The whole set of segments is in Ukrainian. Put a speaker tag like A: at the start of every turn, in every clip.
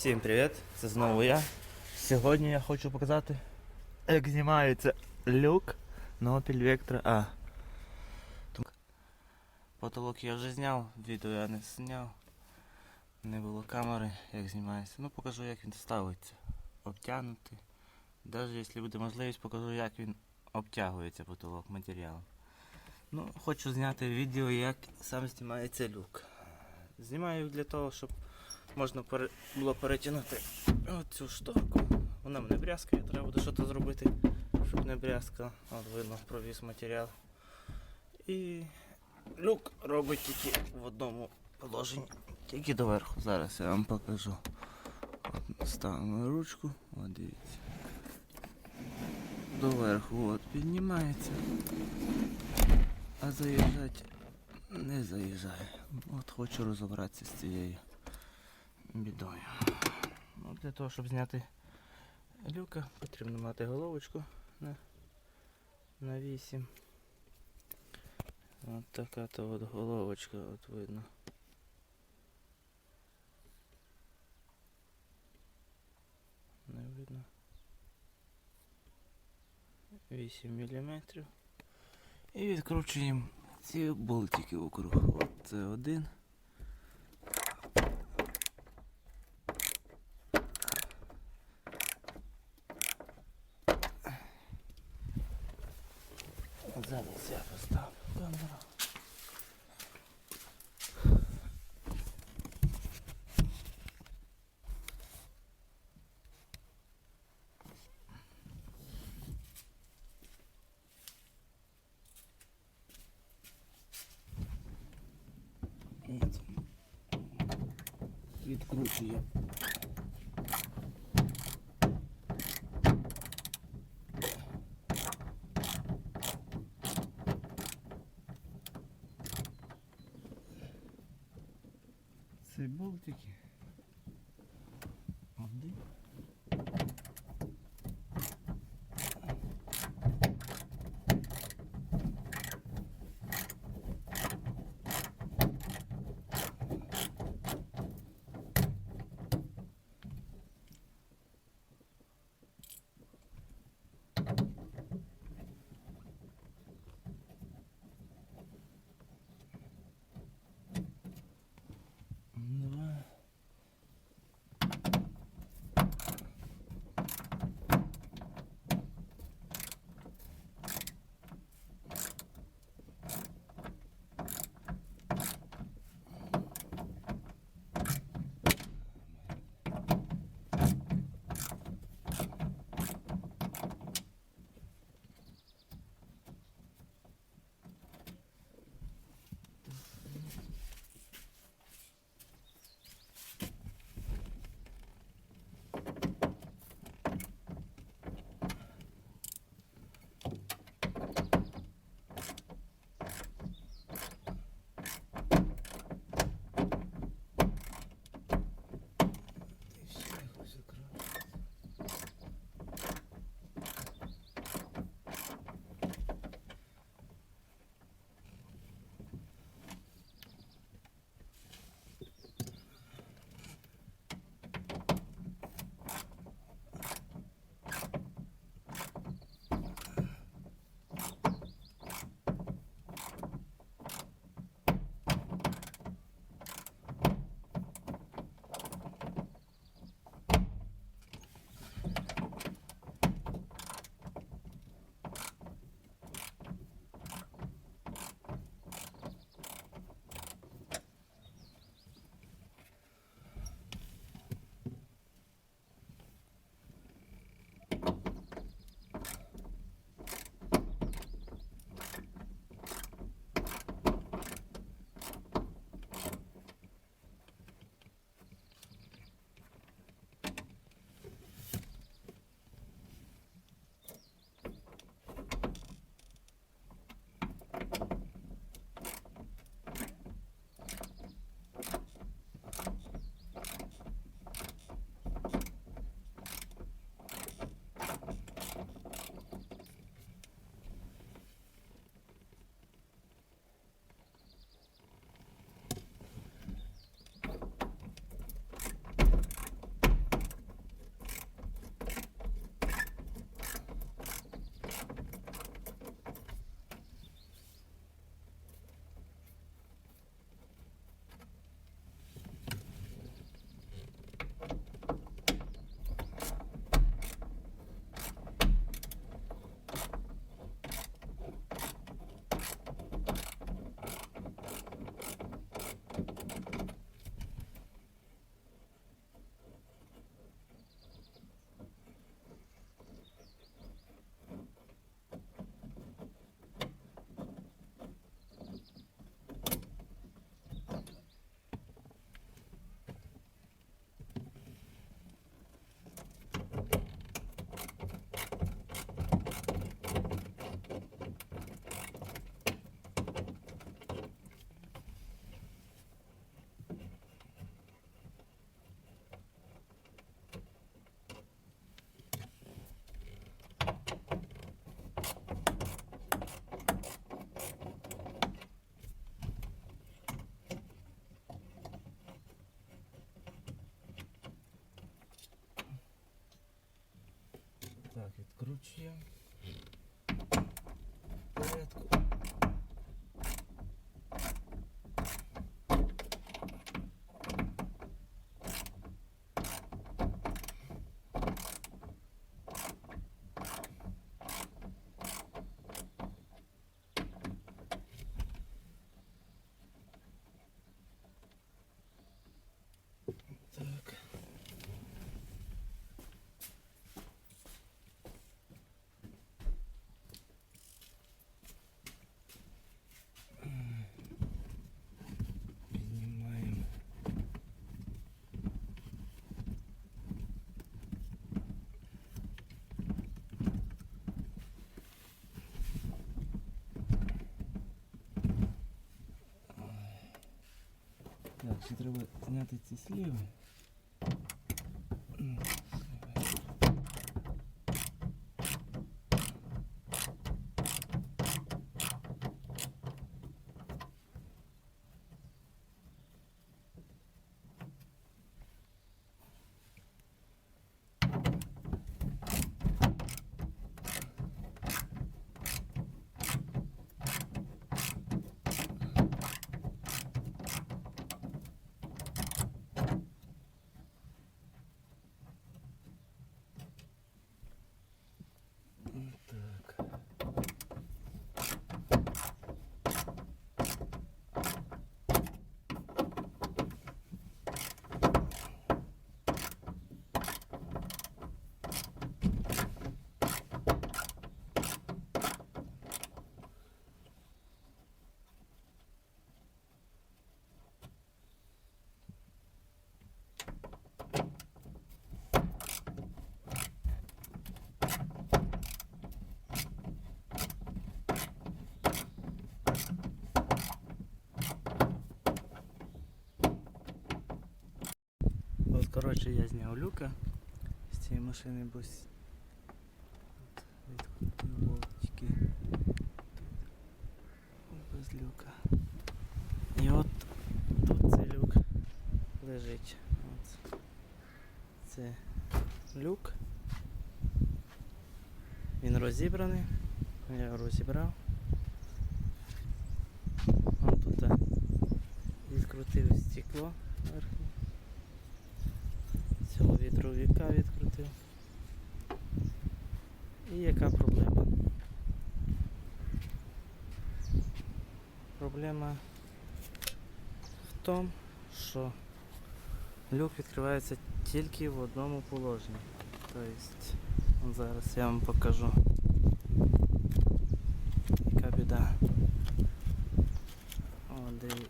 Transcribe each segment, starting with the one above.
A: Всім привіт! Це знову я. Сьогодні я хочу показати, як знімається люк на Opel Vectra A. Потолок я вже зняв, відео я не зняв. Не було камери, як знімається. Ну покажу як він ставиться. Обтягнутий. Навіть якщо буде можливість, покажу як він обтягується потолок матеріалом. Ну, хочу зняти відео, як сам знімається люк. Знімаю для того, щоб можна пере... було перетягнути оцю штуку. Вона мене брязкає, треба буде щось зробити, щоб не брязкало. От видно, провіз матеріал. І люк робить тільки в одному положенні, тільки доверху. Зараз я вам покажу. От ставимо ручку, от дивіться. Доверху от піднімається. А заїжджати не заїжджає. От хочу розібратися з цією бідою. Ну, для того, щоб зняти люка, потрібно мати головочку на, на 8. От така то от головочка, от видно. Не видно. 8 мм. І відкручуємо ці болтики округ. От це один. Зараз я поставлю камеру. От. Peki. Відкручуємо. Порядку. Так. Піднімаємо. Так, ще треба зняти ці сліви. Коротше, я зняв люка з цієї машини, бо болтики. Без люка. І от тут цей люк лежить. От. Це люк. Він розібраний. Я його розібрав. От тут відкрутив стекло вітровіка відкрутив. І яка проблема? Проблема в тому, що люк відкривається тільки в одному положенні. Тобто, зараз я вам покажу. Яка біда. О, диві...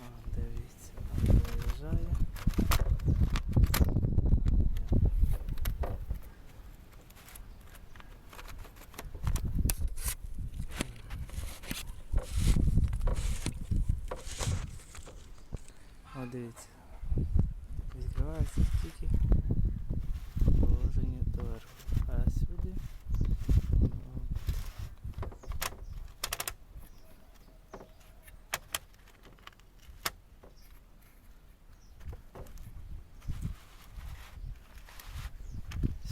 A: О, дивіться, он виїжджає. О, дивіться. Відкривається тільки положення доверху. А сюди. о,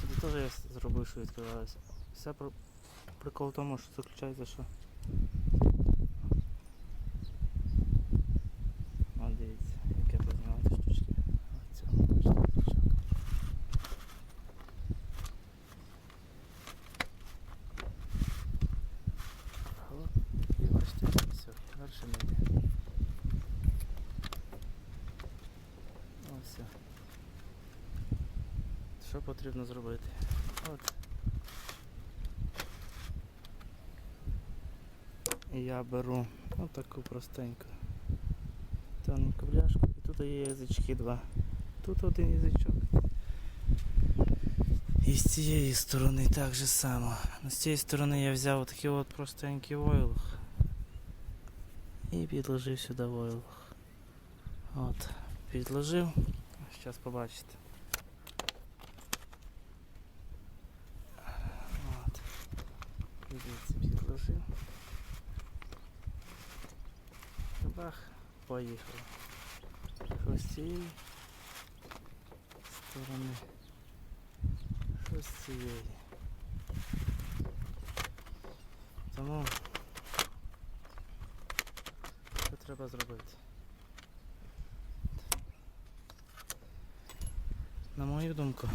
A: Сюди теж я с- зробив, що відкривалося. Все про... прикол в тому, що заключається, що. О, дивіться, як я познімати штучки. Цього бачите. Оп, І бачите, все, далі не йде. Ось все. Що потрібно зробити? От. Я беру отаку простеньку тоненьку бляшку. І тут є язички два. Тут один язичок. І з цієї сторони так же само. Ну, З цієї сторони я взяв такий от простенький войлох. І підложив сюди войлох. От. Підложив. Зараз побачите. От підложив. Бах, поїхали. Що з цієї сторони, що цієї. Тому що треба зробити? На мою думку,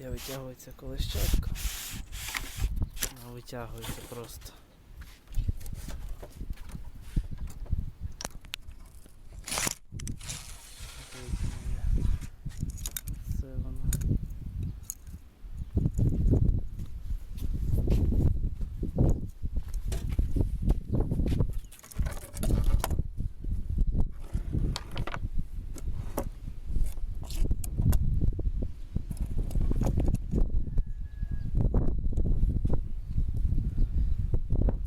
A: я витягується колищатка. Вона витягується просто. Дивіться на неї. Це вона.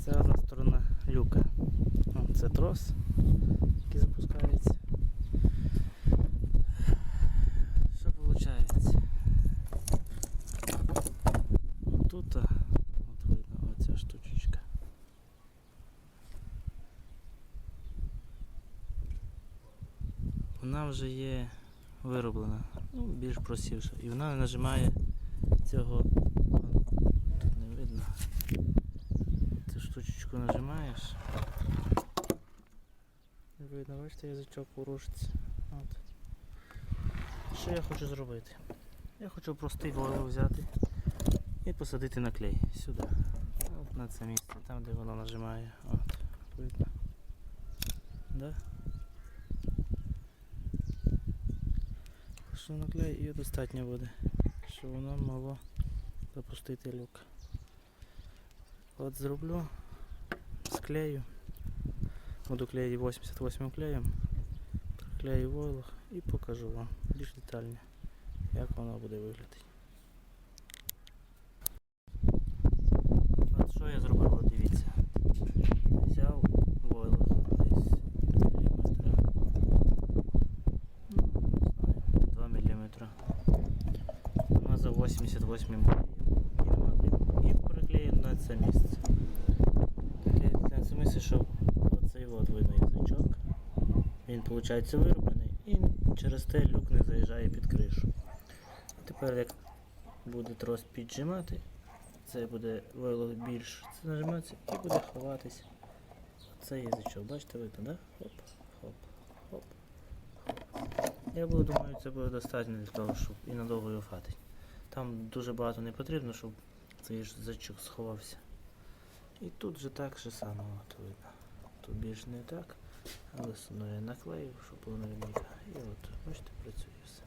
A: Це одна сторона люка. О, Це трос, який запускається. Що виходить? Тут от видно оця штучечка. Вона вже є вироблена, ну, більш просівша. І вона нажимає цього. Тут не видно. Цю штучечку нажимаєш. Видно, бачите, язичок ворушиться. От. Що я хочу зробити? Я хочу простий войлок взяти і посадити на клей сюди. От на це місце, там де воно нажимає. От, видно. Да? Що на клей і достатньо буде, щоб воно могло запустити люк. От зроблю, склею. Буду клеить 88 клеєм. Приклею войлок і покажу вам більш детально, як воно буде виглядати. От що я зробив, от дивіться. Взяв войлок десь міліметра. Ну, не знаю, 2 міліметра. Намазав 88 клеєм і, і приклеїв на це місце. Приклеїв на це місце, щоб оцей от видно язичок. Він виходить вироблений і через те люк не заїжджає під кришу. Тепер як буде трос піджимати, це буде войлок більш це нажиматися і буде ховатись цей язичок. Бачите, видно, да? Хоп, хоп, хоп. Я буду, думаю, це буде достатньо для того, щоб і надовго його хватить. Там дуже багато не потрібно, щоб цей язичок сховався. І тут же так же само. Тут більш не так, одно я наклеїв, щоб було наверняка. І от, бачите, працює все.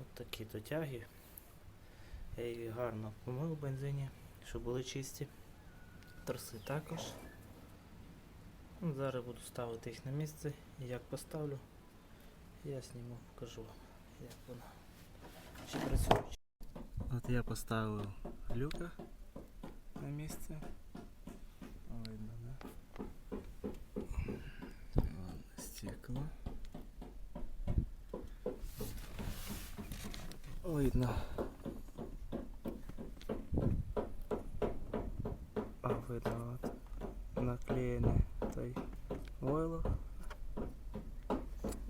A: От такі дотяги. Я їх гарно помив в бензині, щоб були чисті. Торси також. Ну, Зараз буду ставити їх на місце. Як поставлю, я зніму, покажу, як воно. Чи працює. От я поставив люка на місце. Видно, да? Ладно, стекло. Видно. А, видно от наклеєний той войлок.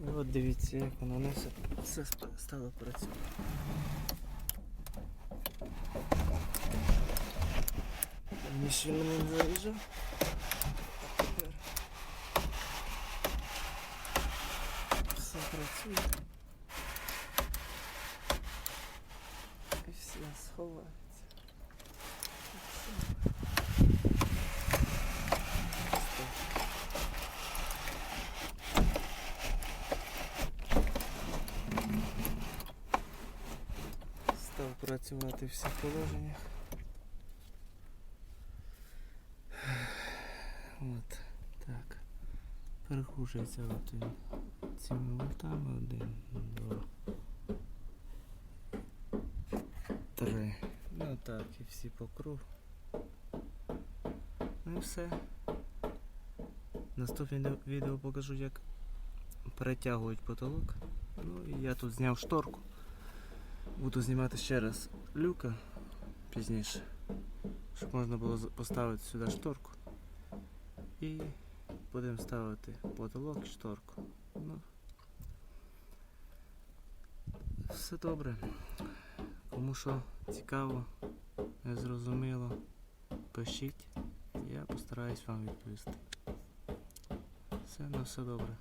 A: І от дивіться, як воно не все, стало працювати. Раніше мене не заїжджав. працює. І все сховається. І все. Стоп. Став працювати в всіх положеннях. От, так. Перегружується от він Цими вольтами. Один, два. Три. Ну так, і всі по кругу. Ну і все. Наступне відео покажу, як перетягують потолок. Ну і я тут зняв шторку. Буду знімати ще раз люка пізніше, щоб можна було поставити сюди шторку. І будемо ставити потолок і шторку. Ну, все добре. Кому що цікаво, незрозуміло, пишіть, я постараюсь вам відповісти. Все на все добре.